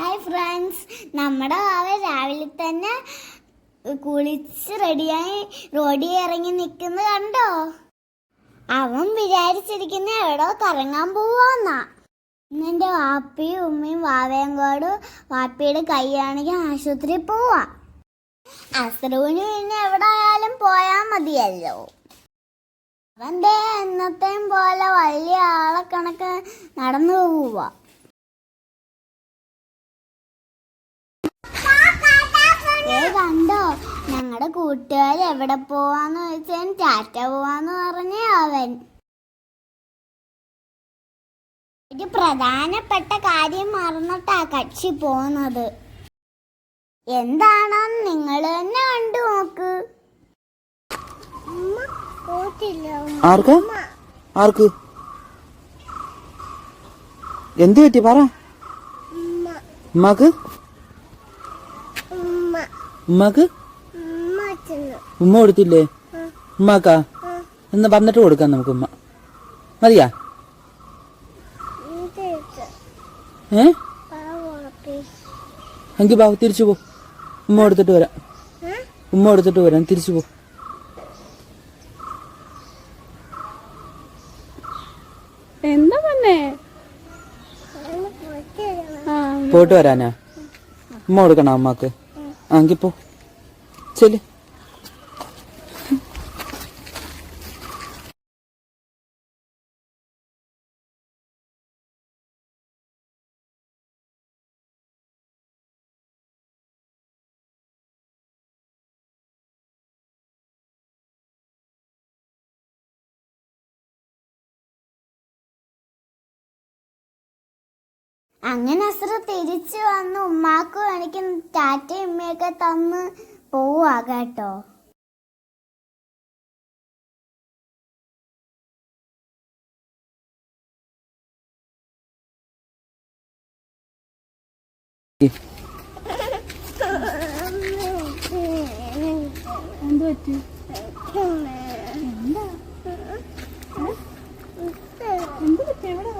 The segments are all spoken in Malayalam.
ഹായ് ഫ്രണ്ട്സ് നമ്മുടെ വാവ രാവിലെ തന്നെ കുളിച്ച് റെഡിയായി റോഡിൽ ഇറങ്ങി നിൽക്കുന്നത് കണ്ടോ? അവൻ വിചാരിച്ചിരിക്കുന്ന എവിടോ കറങ്ങാൻ പോവാന്നാ. എന്നെ വാപ്പിയും ഉമ്മയും വാവയും കൂടെ വാപ്പിയുടെ കൈയാണെങ്കിൽ ആശുപത്രിയിൽ പോവാ. അസ്രുവിന് പിന്നെ എവിടെ ആയാലും പോയാൽ മതിയല്ലോ അവന്റെ എന്നത്തെയും പോലെ വലിയ ആളെ കണക്ക് നടന്നു പോവാ ഏ കണ്ടോ ഞങ്ങളുടെ കൂട്ടുകാർ എവിടെ പോവാന്ന് ചോദിച്ചാൽ ടാറ്റ പോവാന്ന് പറഞ്ഞ അവൻ. ഒരു പ്രധാനപ്പെട്ട കാര്യം മറന്നിട്ടാ കക്ഷി പോകുന്നത് എന്താണെന്ന് നിങ്ങൾ തന്നെ കണ്ടു നോക്ക്. ആർക്ക്? ആർക്ക്? എന്ത് പറ്റി? പറ. ഉമ്മക്ക്? ഉമ്മാക്ക്? ഉമ്മ കൊടുത്തില്ലേ? ഉമ്മാക്കാ? എന്ന് പറഞ്ഞിട്ട് കൊടുക്കാം നമുക്ക് ഉമ്മ. മതിയാ? ഏ? എങ്കിൽ ബാബു തിരിച്ചു പോ. ഉമ്മ കൊടുത്തിട്ട് വരാം. ഉമ്മ കൊടുത്തിട്ട് വരാം തിരിച്ചു പോ. എന്താ പറഞ്ഞേ? പോയിട്ട് വരാനാ? ഉമ്മ കൊടുക്കണ അമ്മയ്ക്ക് ആങ്കിപ്പോ എങ്കിൽ അങ്ങനെ അസ്ര തിരിച്ചു വന്ന്. ഉമ്മാക്കും എനിക്ക് ടാറ്റ ഉമ്മയൊക്കെ തന്ന് പോവാ കേട്ടോ. എന്ത് പറ്റി എന്ത് പറ്റി എവിടെ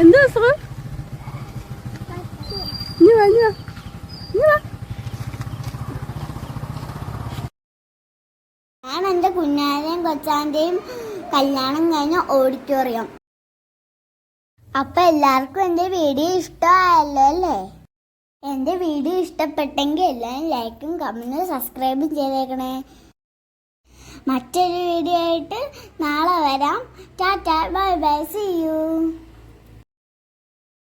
എന്ത് അസുഖം ഇനി വാ ഇനി വാ. ഇനി വാ. ഞാൻ എന്റെ കുഞ്ഞാരെയും കൊച്ചാന്റെയും കല്യാണം കഴിഞ്ഞ ഓഡിറ്റോറിയം. അപ്പൊ എല്ലാവർക്കും എന്റെ വീഡിയോ ഇഷ്ടമായല്ലോ അല്ലേ? എന്റെ വീഡിയോ ഇഷ്ടപ്പെട്ടെങ്കിൽ എല്ലാവരും ലൈക്കും കമന്റും സബ്സ്ക്രൈബും ചെയ്തേക്കണേ. മറ്റൊരു വീഡിയോ ആയിട്ട് നാളെ വരാം. Tata bye bye see you.